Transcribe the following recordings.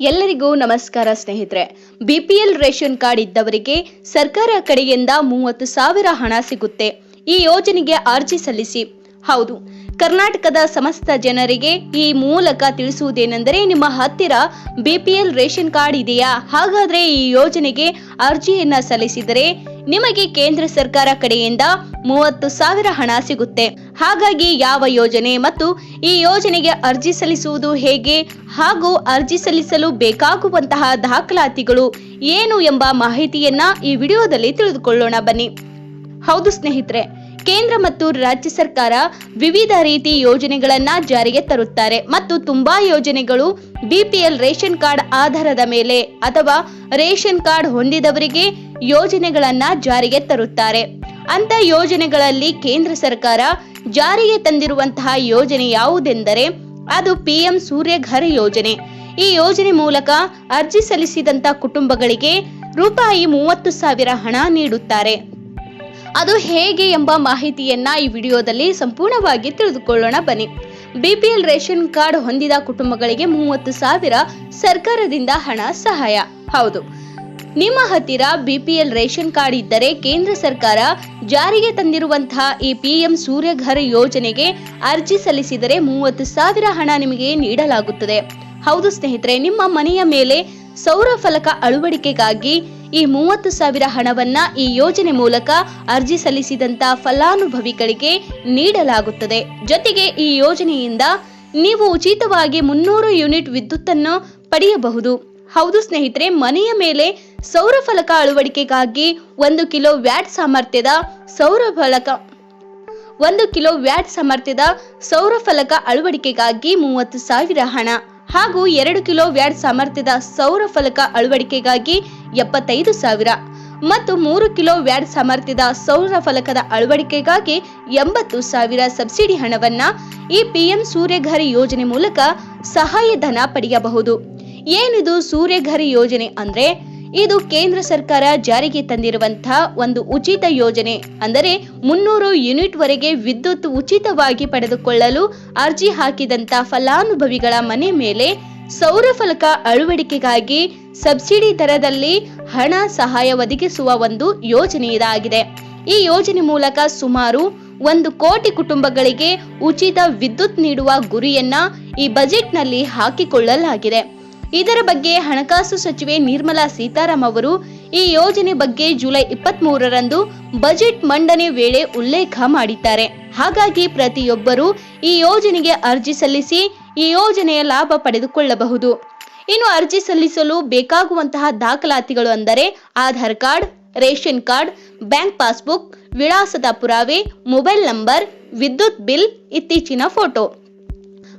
ಎಲ್ಲರಿಗೂ ನಮಸ್ಕಾರ ಸ್ನೇಹಿತರೆ. ಬಿಪಿಎಲ್ ರೇಷನ್ ಕಾರ್ಡ್ ಇದ್ದವರಿಗೆ ಸರ್ಕಾರ ಕಡೆಯಿಂದ ಮೂವತ್ತು ಸಾವಿರ ಹಣ ಸಿಗುತ್ತೆ. ಈ ಯೋಜನೆಗೆ ಅರ್ಜಿ ಸಲ್ಲಿಸಿ. ಹೌದು, ಕರ್ನಾಟಕದ ಸಮಸ್ತ ಜನರಿಗೆ ಈ ಮೂಲಕ ತಿಳಿಸುವುದೇನೆಂದರೆ ನಿಮ್ಮ ಹತ್ತಿರ ಬಿಪಿಎಲ್ ರೇಷನ್ ಕಾರ್ಡ್ ಇದೆಯಾ? ಹಾಗಾದ್ರೆ ಈ ಯೋಜನೆಗೆ ಅರ್ಜಿಯನ್ನ ಸಲ್ಲಿಸಿದರೆ ನಿಮಗೆ ಕೇಂದ್ರ ಸರ್ಕಾರ ಕಡೆಯಿಂದ ಮೂವತ್ತು ಸಾವಿರ ಹಣ ಸಿಗುತ್ತೆ. ಹಾಗಾಗಿ ಯಾವ ಯೋಜನೆ ಮತ್ತು ಈ ಯೋಜನೆಗೆ ಅರ್ಜಿ ಸಲ್ಲಿಸುವುದು ಹೇಗೆ ಹಾಗೂ ಅರ್ಜಿ ಸಲ್ಲಿಸಲು ಬೇಕಾಗುವಂತಹ ದಾಖಲಾತಿಗಳು ಏನು ಎಂಬ ಮಾಹಿತಿಯನ್ನ ಈ ವಿಡಿಯೋದಲ್ಲಿ ತಿಳಿದುಕೊಳ್ಳೋಣ ಬನ್ನಿ. ಹೌದು ಸ್ನೇಹಿತರೆ ಕೇಂದ್ರ ಮತ್ತು ರಾಜ್ಯ ಸರ್ಕಾರ ವಿವಿಧ ರೀತಿ ಯೋಜನೆಗಳನ್ನ ಜಾರಿಗೆ ತರುತ್ತಾರೆ ಮತ್ತು ತುಂಬಾ ಯೋಜನೆಗಳು ಬಿಪಿಎಲ್ ರೇಷನ್ ಕಾರ್ಡ್ ಆಧಾರದ ಮೇಲೆ ಅಥವಾ ರೇಷನ್ ಕಾರ್ಡ್ ಹೊಂದಿದವರಿಗೆ ಯೋಜನೆಗಳನ್ನ ಜಾರಿಗೆ ತರುತ್ತಾರೆ. ಅಂತ ಯೋಜನೆಗಳಲ್ಲಿ ಕೇಂದ್ರ ಸರ್ಕಾರ ಜಾರಿಗೆ ತಂದಿರುವಂತಹ ಯೋಜನೆ ಯಾವುದೆಂದರೆ ಅದು ಪಿಎಂ ಸೂರ್ಯಘರ್ ಯೋಜನೆ. ಈ ಯೋಜನೆ ಮೂಲಕ ಅರ್ಜಿ ಸಲ್ಲಿಸಿದಂತ ಕುಟುಂಬಗಳಿಗೆ ರೂಪಾಯಿ ಮೂವತ್ತು ಸಾವಿರ ಹಣ ನೀಡುತ್ತಾರೆ. ಅದು ಹೇಗೆ ಎಂಬ ಮಾಹಿತಿಯನ್ನ ಈ ವಿಡಿಯೋದಲ್ಲಿ ಸಂಪೂರ್ಣವಾಗಿ ತಿಳಿದುಕೊಳ್ಳೋಣ ಬನ್ನಿ. ಬಿಪಿಎಲ್ ರೇಷನ್ ಕಾರ್ಡ್ ಹೊಂದಿದ ಕುಟುಂಬಗಳಿಗೆ ಮೂವತ್ತು ಸಾವಿರ ಸರ್ಕಾರದಿಂದ ಹಣ ಸಹಾಯ. ಹೌದು. ನಿಮ್ಮ ಹತ್ತಿರ ಬಿಪಿಎಲ್ ರೇಷನ್ ಕಾರ್ಡ್ ಇದ್ದರೆ ಕೇಂದ್ರ ಸರ್ಕಾರ ಜಾರಿಗೆ ತಂದಿರುವಂತಹ ಈ ಪಿಎಂ ಸೂರ್ಯಘರ್ ಯೋಜನೆಗೆ ಅರ್ಜಿ ಸಲ್ಲಿಸಿದರೆ ಮೂವತ್ತು ಸಾವಿರ ಹಣ ನಿಮಗೆ ನೀಡಲಾಗುತ್ತದೆ. ಹೌದು ಸ್ನೇಹಿತರೆ, ನಿಮ್ಮ ಮನೆಯ ಮೇಲೆ ಸೌರ ಫಲಕ ಅಳವಡಿಕೆಗಾಗಿ ಈ ಮೂವತ್ತು ಸಾವಿರ ಹಣವನ್ನ ಈ ಯೋಜನೆ ಮೂಲಕ ಅರ್ಜಿ ಸಲ್ಲಿಸಿದಂತ ಫಲಾನುಭವಿಗಳಿಗೆ ನೀಡಲಾಗುತ್ತದೆ. ಜೊತೆಗೆ ಈ ಯೋಜನೆಯಿಂದ ನೀವು ಉಚಿತವಾಗಿ ಮುನ್ನೂರು ಯೂನಿಟ್ ವಿದ್ಯುತ್ತನ್ನು ಪಡೆಯಬಹುದು. ಹೌದು ಸ್ನೇಹಿತರೆ, ಮನೆಯ ಮೇಲೆ ಸೌರ ಫಲಕ ಅಳವಡಿಕೆಗಾಗಿ ಒಂದು ಕಿಲೋ ವ್ಯಾಟ್ ಸಾಮರ್ಥ್ಯದ ಸೌರ ಫಲಕ, ಒಂದು ಕಿಲೋ ವ್ಯಾಟ್ ಸಾಮರ್ಥ್ಯದ ಸೌರ ಫಲಕ ಅಳವಡಿಕೆಗಾಗಿ ಮೂವತ್ತು ಸಾವಿರ ಹಣ. ಹಾಗೂ ಎರಡು ಕಿಲೋ ವ್ಯಾಟ್ ಸಾಮರ್ಥ್ಯದ ಸೌರ ಫಲಕ ಅಳವಡಿಕೆಗಾಗಿ ಎಪ್ಪತ್ತೈದು ಸಾವಿರ ಮತ್ತು ಮೂರು ಕಿಲೋ ವ್ಯಾಟ್ ಸಾಮರ್ಥ್ಯದ ಸೌರ ಫಲಕದ ಅಳವಡಿಕೆಗಾಗಿ ಎಂಬತ್ತು ಸಾವಿರ ಸಬ್ಸಿಡಿ ಹಣವನ್ನ ಈ ಪಿಎಂ ಸೂರ್ಯಘರ್ ಯೋಜನೆ ಮೂಲಕ ಸಹಾಯಧನ ಪಡೆಯಬಹುದು. ಏನಿದು ಸೂರ್ಯಘರ್ ಯೋಜನೆ ಅಂದ್ರೆ? ಇದು ಕೇಂದ್ರ ಸರ್ಕಾರ ಜಾರಿಗೆ ತಂದಿರುವಂತಹ ಒಂದು ಉಚಿತ ಯೋಜನೆ. ಅಂದರೆ ಮುನ್ನೂರು ಯೂನಿಟ್ ವರೆಗೆ ವಿದ್ಯುತ್ ಉಚಿತವಾಗಿ ಪಡೆದುಕೊಳ್ಳಲು ಅರ್ಜಿ ಹಾಕಿದಂತ ಫಲಾನುಭವಿಗಳ ಮನೆ ಮೇಲೆ ಸೌರ ಫಲಕ ಅಳವಡಿಕೆಗಾಗಿ ಸಬ್ಸಿಡಿ ದರದಲ್ಲಿ ಹಣ ಸಹಾಯ ಒದಗಿಸುವ ಒಂದು ಯೋಜನೆ ಇದಾಗಿದೆ. ಈ ಯೋಜನೆ ಮೂಲಕ ಸುಮಾರು ಒಂದು ಕೋಟಿ ಕುಟುಂಬಗಳಿಗೆ ಉಚಿತ ವಿದ್ಯುತ್ ನೀಡುವ ಗುರಿಯನ್ನ ಈ ಬಜೆಟ್ನಲ್ಲಿ ಹಾಕಿಕೊಳ್ಳಲಾಗಿದೆ. ಇದರ ಬಗ್ಗೆ ಹಣಕಾಸು ಸಚಿವೆ ನಿರ್ಮಲಾ ಸೀತಾರಾಮ್ ಅವರು ಈ ಯೋಜನೆ ಬಗ್ಗೆ ಜುಲೈ ಇಪ್ಪತ್ತ್ ಮೂರರಂದು ಬಜೆಟ್ ಮಂಡನೆ ವೇಳೆ ಉಲ್ಲೇಖ ಮಾಡಿದ್ದಾರೆ. ಹಾಗಾಗಿ ಪ್ರತಿಯೊಬ್ಬರೂ ಈ ಯೋಜನೆಗೆ ಅರ್ಜಿ ಸಲ್ಲಿಸಿ ಈ ಯೋಜನೆಯ ಲಾಭ ಪಡೆದುಕೊಳ್ಳಬಹುದು. ಇನ್ನು ಅರ್ಜಿ ಸಲ್ಲಿಸಲು ಬೇಕಾಗುವಂತಹ ದಾಖಲಾತಿಗಳು ಅಂದರೆ Aadhaar card, ration card, bank passbook, ವಿಳಾಸದ ಪುರಾವೆ, ಮೊಬೈಲ್ ನಂಬರ್, ವಿದ್ಯುತ್ ಬಿಲ್ ಇತ್ತೀಚಿನ ಫೋಟೋ.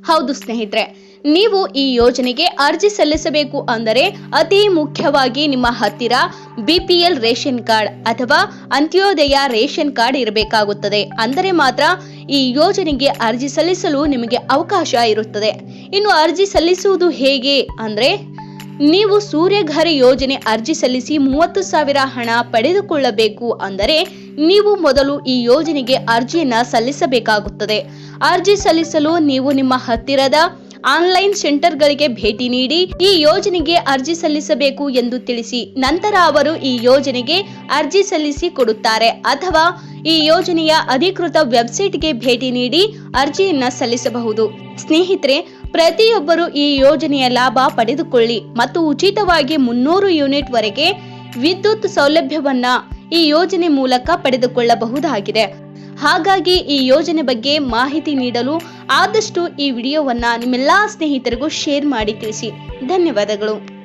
ಹೌದು ಸ್ನೇಹಿತರೆ ನೀವು ಈ ಯೋಜನೆಗೆ ಅರ್ಜಿ ಸಲ್ಲಿಸಬೇಕು ಅಂದರೆ ಅತಿ ಮುಖ್ಯವಾಗಿ ನಿಮ್ಮ ಹತ್ತಿರ ಬಿಪಿಎಲ್ ರೇಷನ್ ಕಾರ್ಡ್ ಅಥವಾ ಅಂತ್ಯೋದಯ ರೇಷನ್ ಕಾರ್ಡ್ ಇರಬೇಕಾಗುತ್ತದೆ. ಅಂದರೆ ಮಾತ್ರ ಈ ಯೋಜನೆಗೆ ಅರ್ಜಿ ಸಲ್ಲಿಸಲು ನಿಮಗೆ ಅವಕಾಶ ಇರುತ್ತದೆ. ಇನ್ನು ಅರ್ಜಿ ಸಲ್ಲಿಸುವುದು ಹೇಗೆ ಅಂದರೆ ನೀವು ಸೂರ್ಯಘರಿ ಯೋಜನೆ ಅರ್ಜಿ ಸಲ್ಲಿಸಿ ಮೂವತ್ತು ಸಾವಿರ ಹಣ ಪಡೆದುಕೊಳ್ಳಬೇಕು ಅಂದರೆ ನೀವು ಮೊದಲು ಈ ಯೋಜನೆಗೆ ಅರ್ಜಿಯನ್ನು ಸಲ್ಲಿಸಬೇಕಾಗುತ್ತದೆ. ಅರ್ಜಿ ಸಲ್ಲಿಸಲು ನೀವು ನಿಮ್ಮ ಹತ್ತಿರದ ಆನ್ಲೈನ್ ಸೆಂಟರ್ಗಳಿಗೆ ಭೇಟಿ ನೀಡಿ ಈ ಯೋಜನೆಗೆ ಅರ್ಜಿ ಸಲ್ಲಿಸಬೇಕು ಎಂದು ತಿಳಿಸಿ, ನಂತರ ಅವರು ಈ ಯೋಜನೆಗೆ ಅರ್ಜಿ ಸಲ್ಲಿಸಿ ಕೊಡುತ್ತಾರೆ. ಅಥವಾ ಈ ಯೋಜನೆಯ ಅಧಿಕೃತ ವೆಬ್ಸೈಟ್ಗೆ ಭೇಟಿ ನೀಡಿ ಅರ್ಜಿಯನ್ನ ಸಲ್ಲಿಸಬಹುದು. ಸ್ನೇಹಿತರೆ, ಪ್ರತಿಯೊಬ್ಬರು ಈ ಯೋಜನೆಯ ಲಾಭ ಪಡೆದುಕೊಳ್ಳಿ ಮತ್ತು ಉಚಿತವಾಗಿ ಮುನ್ನೂರು ಯೂನಿಟ್ ವರೆಗೆ ವಿದ್ಯುತ್ ಸೌಲಭ್ಯವನ್ನ ಈ ಯೋಜನೆ ಮೂಲಕ ಪಡೆದುಕೊಳ್ಳಬಹುದಾಗಿದೆ. ಹಾಗಾಗಿ ಈ ಯೋಜನೆ ಬಗ್ಗೆ ಮಾಹಿತಿ ನೀಡಲು ಆದಷ್ಟು ಈ ವಿಡಿಯೋವನ್ನು ನಿಮ್ಮೆಲ್ಲಾ ಸ್ನೇಹಿತರಿಗೂ ಶೇರ್ ಮಾಡಿ ತಿಳಿಸಿ. ಧನ್ಯವಾದಗಳು.